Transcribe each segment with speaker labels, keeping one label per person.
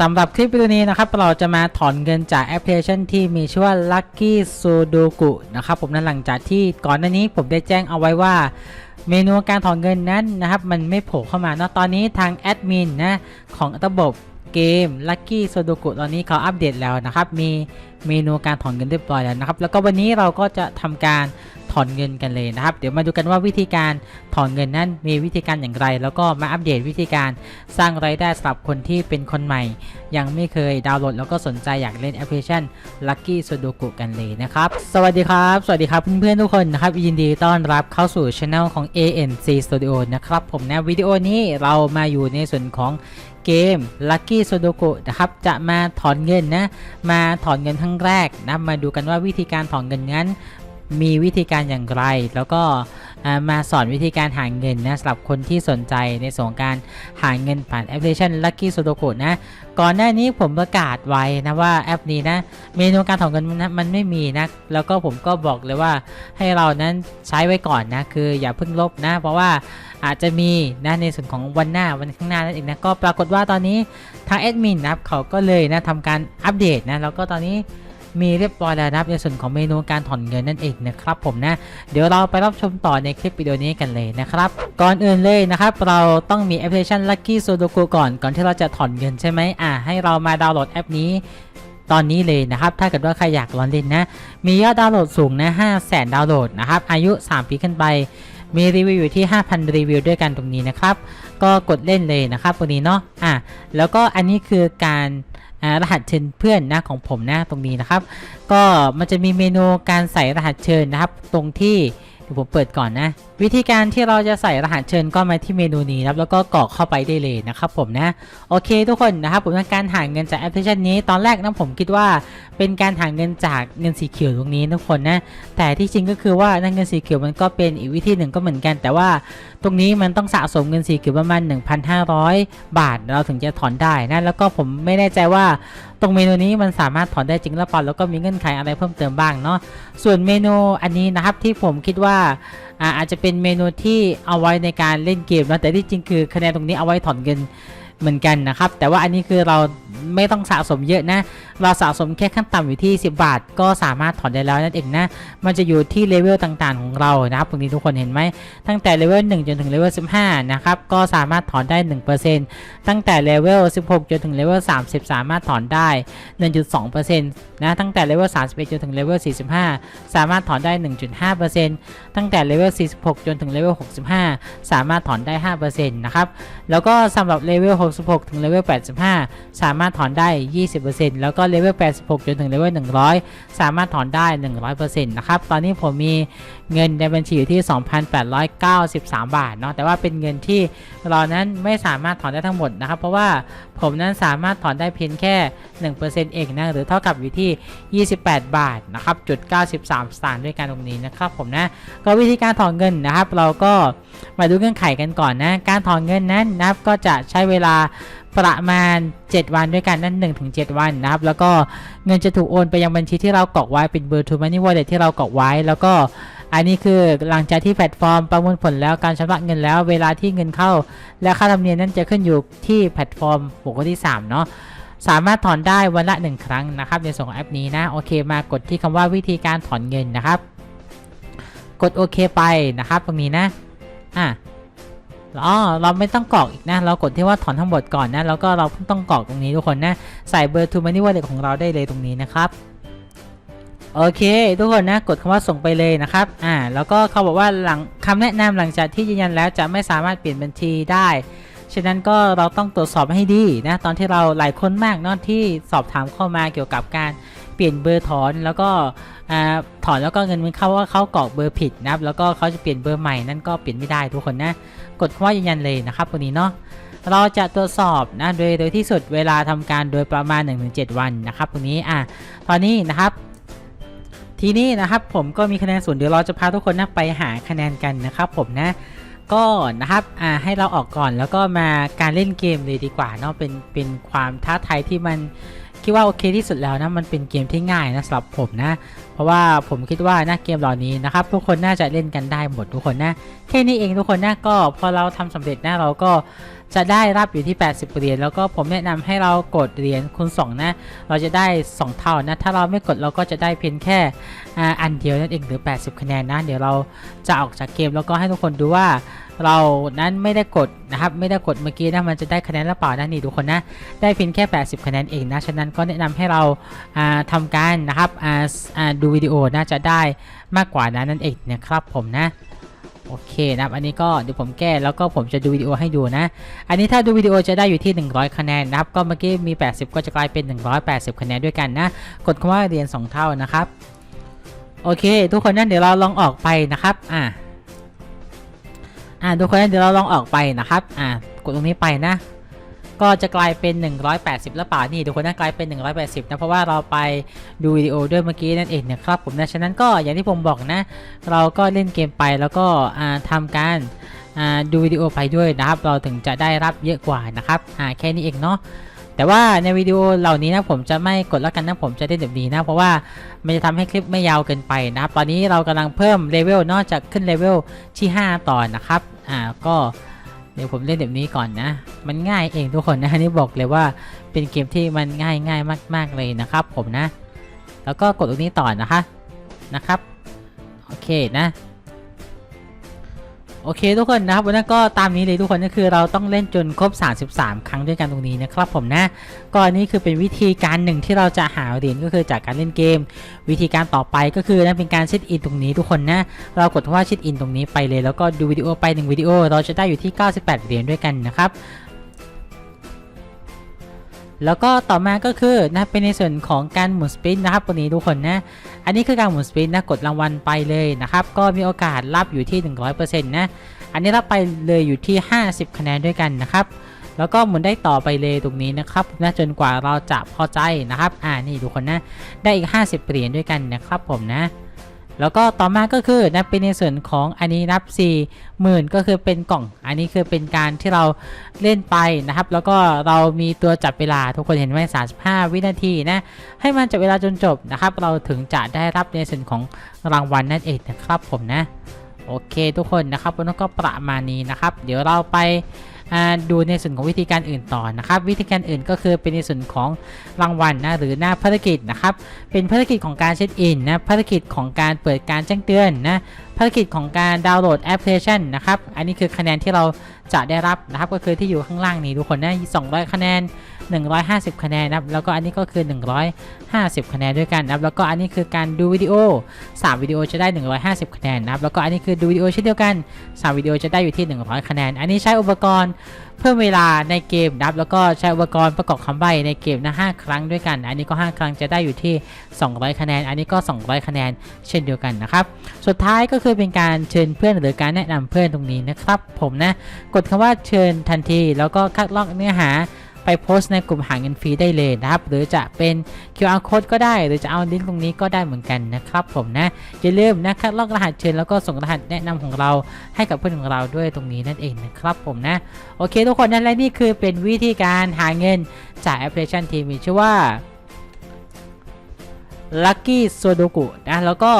Speaker 1: สำหรับคลิปวิดีโอนี้นะครับเราจะมาถอนเงินจากแอปพลิเคชันที่มีชื่อว่า Lucky Sudoku นะครับผมนั้นหลังจากที่ก่อนหน้านี้ผมได้แจ้งเอาไว้ว่า เมนูการถอนเงินนั้นนะครับมันไม่โผล่เข้ามาเนาะตอนนี้ทางแอดมินนะของระบบ เกม Lucky Sudoku ตอนนี้เขาอัปเดตแล้วนะครับ มีเมนูการถอนเงินเรียบร้อยแล้วนะครับ แล้วก็วันนี้เราก็จะทำการถอนเงินกันเลยนะครับ เดี๋ยวมาดูกันว่าวิธีการถอนเงินนั้นมีวิธีการอย่างไร แล้วก็มาอัปเดตวิธีการสร้างรายได้สำหรับคนที่เป็นคนใหม่ ยังไม่เคยดาวน์โหลด แล้วก็สนใจอยากเล่นแอปพลิเคชัน Lucky Sudoku กันเลยนะครับ สวัสดีครับ สวัสดีครับเพื่อนๆทุกคนนะครับ ยินดีต้อนรับเข้าสู่ช anel ของ ANC Studio นะครับผมนะวิดีโอนี้เรามาอยู่ในส่วนของ เกม Lucky Sudoku นะครับจะมาถอนเงินนะมาถอนเงินครั้งแรกนะมาดูกันว่าวิธีการถอนเงินนั้น มีวิธีการอย่างไรแล้วก็ มาสอนวิธีการหาเงินนะสำหรับคนที่สนใจในส่วนของการหาเงินผ่านแอปพลิเคชัน Lucky Sudoku นะก่อนหน้านี้ผมประกาศไว้นะว่าแอปนี้นะเมนูการถอนเงินมันมันไม่มีนะแล้วก็ผมก็บอกเลยว่าให้เรานั้นใช้ไว้ก่อนนะคืออย่าเพิ่งลบนะ เพราะว่าอาจจะมีนะในส่วนของวันหน้าวันข้างหน้านั่นเองนะก็ปรากฏว่าตอนนี้ทางแอดมินนะครับเขาก็เลยนะทำการอัปเดตนะแล้วก็ตอนนี้ มีเรียบร้อยแล้วนะครับในส่วนของเมนูการถอนเงินนั่นเองนะครับผมนะเดี๋ยวเราไปรับชมต่อในคลิปวิดีโอนี้กันเลยนะครับก่อนอื่นเลยนะครับเราต้องมีแอปพลิเคชัน Lucky Sudoku ก่อนก่อนที่เราจะถอนเงินใช่ไหมอ่าให้เรามาดาวน์โหลดแอปนี้ตอนนี้เลยนะครับ ถ้าเกิดว่าใครอยากลองเล่นนะ มียอดดาวน์โหลดสูงนะ5 0 0แสนดาวน์โหลดนะครับ อายุ 3 ปีขึ้นไป มีรีวิวอยู่ที่ 5,000 รีวิวด้วยกันตรงนี้นะครับ ก็กดเล่นเลยนะครับตรงนี้เนาะ อะ แล้วก็อันนี้คือการ รหัสเชิญเพื่อนนะของผมนะตรงนี้นะครับ ก็มันจะมีเมนูการใส่รหัสเชิญนะครับ ตรงที่เดี๋ยวผมเปิดก่อนนะ วิธีการที่เราจะใส่รหัสเชิญก็มาที่เมนูนี้ครับแล้วก็กรอกเข้าไปได้เลยนะครับผมนะโอเคทุกคนนะครับผมในการหาเงินจากแอปพลิเคชันนี้ตอนแรกนะผมคิดว่าเป็นการหาเงินจากเงินสีเขียวตรงนี้ทุกคนนะแต่ที่จริงก็คือว่านั่นเงินสีเขียวมันก็เป็นอีกวิธีหนึ่งก็เหมือนกัน แต่ว่า ตรงนี้มันต้องสะสมเงินสีเขียวประมาณ 1,500 บาท เราถึงจะถอนได้นะแล้วก็ผมไม่แน่ใจว่าตรงเมนูนี้มันสามารถถอนได้จริงหรือเปล่าแล้วก็มีเงื่อนไขอะไรเพิ่มเติมบ้างเนาะส่วนเมนูอันนี้นะครับที่ผมคิดว่าอ่าอาจจะเป็นเมนูที่เอาไว้ในการเล่นเกมนะแต่ที่จริงคือคะแนนตรงนี้เอาไว้ถอนเงิน เหมือนกันนะครับ แต่ว่าอันนี้คือเราไม่ต้องสะสมเยอะนะ เราสะสมแค่ขั้นต่ำอยู่ที่ 10 บาท ก็สามารถถอนได้แล้วนั่นเองนะ มันจะอยู่ที่เลเวลต่างๆของเรานะครับตรงนี้ทุกคนเห็นไหม ตั้งแต่เลเวล1จนถึงเลเวล15 นะครับ ก็สามารถถอนได้ 1%ตั้งแต่เลเวล16 จนถึงเลเวล30 สามารถถอนได้ 1.2%นะ ตั้งแต่เลเวล31 จนถึงเลเวล45 สามารถถอนได้ 1.5%ตั้งแต่เลเวล46 จนถึงเลเวล65 สามารถถอนได้ 5%นะครับ แล้วก็สำหรับเลเวล66 ถึงเลเวล 85 สามารถถอนได้ 20%แล้วก็เลเวล 86 จนถึงเลเวล 100 สามารถถอนได้ 100%นะครับ ตอนนี้ผมมีเงินในบัญชีอยู่ที่ 2,893 บาทเนาะ แต่ว่าเป็นเงินที่เรานั้นไม่สามารถถอนได้ทั้งหมดนะครับ เพราะว่าผมนั้นสามารถถอนได้เพียงแค่ 1%เองนะ หรือเท่ากับอยู่ที่ 28 บาทนะครับ จุด 93 สตางค์ด้วยกันตรงนี้นะครับผมนะ ก็วิธีการถอนเงินนะครับ เราก็มาดูเงื่อนไขกันก่อนนะ การถอนเงินนั้นนะครับก็จะใช้เวลาประมาณ 7 วันด้วยกันนั่น1ถึง7วันนะครับ แล้วก็เงินจะถูกโอนไปยังบัญชีที่เรากรอกไว้เป็นเบอร์ To Money Wallet ที่เรากรอกไว้แล้วก็อันนี้คือหลังจากที่แพลตฟอร์มประมวลผลแล้วการชำระเงินแล้ว เวลาที่เงินเข้า และค่าธรรมเนียมนั้นจะขึ้นอยู่ที่แพลตฟอร์มบุคคลที่3เนาะสามารถถอนได้วันละ 1 ครั้งนะครับในส่วนของแอปนี้นะโอเคมากดที่คำว่าวิธีการถอนเงินนะครับ กดโอเคไปนะครับ ตรงนี้นะอะ อ๋อเราไม่ต้องกรอกอีกนะ เรากดที่ว่าถอนทั้งหมดก่อนนะ แล้วก็เราเพิ่งต้องกรอกตรงนี้ทุกคนนะ ใส่เบอร์ To Money Wallet ของเราได้เลยตรงนี้นะครับโอเค ทุกคนนะกดคำว่าส่งไปเลยนะครับอ่าแล้วก็เขาบอกว่าหลังคำแนะนำหลังจากที่ยืนยันแล้วจะไม่สามารถเปลี่ยนบัญชีได้ฉะนั้นก็เราต้องตรวจสอบให้ดีนะตอนที่เราหลายคนมากเนอะที่สอบถามเข้ามาเกี่ยวกับการ ลี่ยนเบอร์ถอนแล้วก็ถอนแล้วก็เงินมันเข้าว่าเขากรอกเบอร์ผิดนะครับแล้วก็เขาจะเปลี่ยนเบอร์ใหม่นั่นก็เปลี่ยนไม่ได้ทุกคนนะกดคำว่ายืนยันเลยนะครับตรงนี้เนาะเราจะตรวจสอบนะโดยโดยที่สุดเวลาทำการโดยประมาณ 1-7 วันนะครับตรงนี้อะตอนนี้นะครับทีนี้นะครับผมก็มีคะแนนส่วนเดี๋ยวเราจะพาทุกคนนะไปหาคะแนนกันนะครับผมนะก็นะครับอ่าให้เราออกก่อนแล้วก็มาการเล่นเกมเลยดีกว่าเนาะเป็นเป็นความท้าทายที่มัน คิดว่าโอเคที่สุดแล้วนะมันเป็นเกมที่ง่ายนะสำหรับผมนะ เพราะว่าผมคิดว่านะเกมเหล่านี้นะครับทุกคนน่าจะเล่นกันได้หมดทุกคนนะแค่นี้เองทุกคนนะก็พอเราทำสำเร็จนะเราก็ จะได้รับอยู่ที่ 80 เหรียญแล้วก็ผมแนะนำให้เรากดเหรียญคูณ2นะ เราจะได้ 2 เท่านะ ถ้าเราไม่กดเราก็จะได้เพียงแค่อันเดียวนั่นเองหรือ 80 คะแนนนะ เดี๋ยวเราจะออกจากเกมแล้วก็ให้ทุกคนดูว่าเรานั้นไม่ได้กดนะครับ ไม่ได้กดเมื่อกี้นะมันจะได้คะแนนหรือเปล่านะนี่ทุกคนนะ ได้เพียงแค่ 80 คะแนนเองนะ ฉะนั้นก็แนะนำให้เราอ่าทำการนะครับดูวิดีโอน่าจะได้มากกว่านั้นนั่นเองนะครับผมนะ โอเคนะครับ อันนี้ก็เดี๋ยวผมแก้แล้วก็ผมจะดูวิดีโอให้ดูนะ อันนี้ถ้าดูวิดีโอจะได้อยู่ที่ 100 คะแนนนะครับ ก็เมื่อกี้มี 80 ก็จะกลายเป็น 180 คะแนนด้วยกันนะ กดคำว่าเรียน 2 เท่านะครับ โอเค ทุกคนนั่นเดี๋ยวเราลองออกไปนะครับ อ่าอ่าทุกคนนั่นเดี๋ยวเราลองออกไปนะครับ อ่ากดตรงนี้ไปนะ ก็จะกลายเป็น 180แล้วป่านี่ทุกคนนั่นกลายเป็น 180นะเพราะว่าเราไปดูวิดีโอด้วยเมื่อกี้นั่นเองนะครับผมนะฉะนั้นก็อย่างที่ผมบอกนะ เราก็เล่นเกมไปแล้วก็อ่าทำการดูวิดีโอไปด้วยนะครับ เราถึงจะได้รับเยอะกว่านะครับอ่าแค่นี้เองเนาะแต่ว่าในวิดีโอเหล่านี้นะผมจะไม่กดแล้วกันนะผมจะเล่นแบบนี้นะเพราะว่ามันจะทำให้คลิปไม่ยาวเกินไปนะครับตอนนี้เรากำลังเพิ่มเลเวลนอกจากขึ้นเลเวลที่ 5 ต่อนะครับอ่าก็ เดี๋ยวผมเล่นแบบนี้ก่อนนะ มันง่ายเองทุกคนนะนี่บอกเลยว่าเป็นเกมที่มันง่ายง่ายมาก ๆเลยนะครับ ผมนะ แล้วก็กดตรงนี้ต่อนะคะนะครับ โอเคนะ โอเคทุกคนนะครับวันนี้ก็ตามนี้เลยทุกคนก็คือเราต้องเล่นจนครบ 33 ครั้งด้วยกันตรงนี้นะครับผมนะก็อันนี้คือเป็นวิธีการหนึ่งที่เราจะหาเหรียญก็คือจากการเล่นเกม วิธีการต่อไปก็คือนั่นเป็นการเช็ดอินตรงนี้ทุกคนนะเรากดว่าเช็ดอินตรงนี้ไปเลยแล้วก็ดูวิดีโอไปหนึ่งวิดีโอเราจะได้อยู่ที่ 98 เหรียญด้วยกันนะครับแล้วก็ต่อมาก็คือนะเป็นในส่วนของการหมุนสปินนะครับตัวนี้ทุกคนนะ อันนี้คือการหมุนสปินนะกดรางวัลไปเลยนะครับก็มีโอกาสรับอยู่ที่ 100%นะอันนี้รับไปเลยอยู่ที่ 50 คะแนนด้วยกันนะครับแล้วก็หมุนได้ต่อไปเลยตรงนี้นะครับนะจนกว่าเราจะพอใจนะครับ อ่านี่ทุกคนนะได้อีก 50เหรียญด้วยกันนะครับผมนะ แล้วก็ต่อมาก็คือนะเป็นในส่วนของอันนี้นับ 4 0,000 ก็คือเป็นกล่อง อันนี้คือเป็นการที่เราเล่นไปนะครับ แล้วก็เรามีตัวจับเวลาทุกคนเห็นไหม35 วินาทีนะ ให้มันจับเวลาจนจบนะครับ เราถึงจะได้รับในส่วนของรางวัลนั่นเองนะครับผมนะ โอเคทุกคนนะครับวันนี้ก็ประมาณนี้นะครับ เดี๋ยวเราไป ดูในส่วนของวิธีการอื่นต่อนะครับ วิธีการอื่นก็คือเป็นในส่วนของรางวัลนะหรือหน้าภารกิจนะครับเป็นภารกิจของการเช็คอินนะภารกิจของการเปิดการแจ้งเตือนนะภารกิจของการดาวน์โหลดแอปพลิเคชันนะครับ อันนี้คือคะแนนที่เราจะได้รับนะครับ ก็คือที่อยู่ข้างล่างนี้ทุกคนนะ200 คะแนน 150 คะแนนนะครับ แล้วก็อันนี้ก็คือ 150 คะแนนด้วยกันนะครับ แล้วก็อันนี้คือการดูวิดีโอ 3 วิดีโอจะได้ 150 คะแนนนะครับ แล้วก็อันนี้คือดูวิดีโอเช่นเดียวกัน 3 วิดีโอจะได้อยู่ที่ 100 คะแนน อันนี้ใช้อุปกรณ์เพิ่มเวลาในเกมนะครับแล้วก็ใช้อุปกรณ์ประกอบคำใบ้ในเกมนะ5ครั้งด้วยกัน อันนี้ก็ 5 ครั้งจะได้อยู่ที่ 200 คะแนน อันนี้ก็ 200 คะแนนเช่นเดียวกันนะครับ สุดท้ายก็คือเป็นการเชิญเพื่อนหรือการแนะนำเพื่อนตรงนี้นะครับ ผมนะ กดคำว่าเชิญทันที แล้วก็คัดลอกเนื้อหา ไปโพสต์ในกลุ่มหาเงินฟรีได้เลยนะครับ หรือจะเป็น QR code ก็ได้ หรือจะเอาลิงก์ตรงนี้ก็ได้เหมือนกันนะครับผมนะ อย่าลืมนะคัดลอกรหัสเชิญแล้วก็ส่งรหัสแนะนำของเราให้กับเพื่อนของเราด้วยตรงนี้นั่นเองนะครับผมนะ โอเคทุกคนนั่นและนี่คือเป็นวิธีการหาเงินจากแอปพลิเคชันที่มีชื่อว่า Lucky Sudoku นะแล้วก็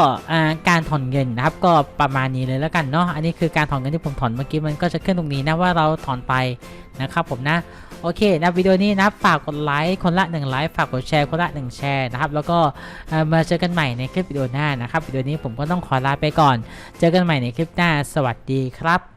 Speaker 1: การถอนเงินนะครับก็ประมาณนี้เลยแล้วกันเนาะอันนี้คือการถอนเงินที่ผมถอนเมื่อกี้มันก็จะขึ้นตรงนี้นะว่าเราถอนไปนะครับผมนะ โอเคนะวิดีโอนี้นะฝากกดไลค์คนละ1ไลค์ฝากกดแชร์คนละ1แชร์นะครับแล้วก็มาเจอกันใหม่ในคลิปวิดีโอหน้านะครับวิดีโอนี้ผมก็ต้องขอลาไปก่อน เจอกันใหม่ในคลิปหน้าสวัสดีครับ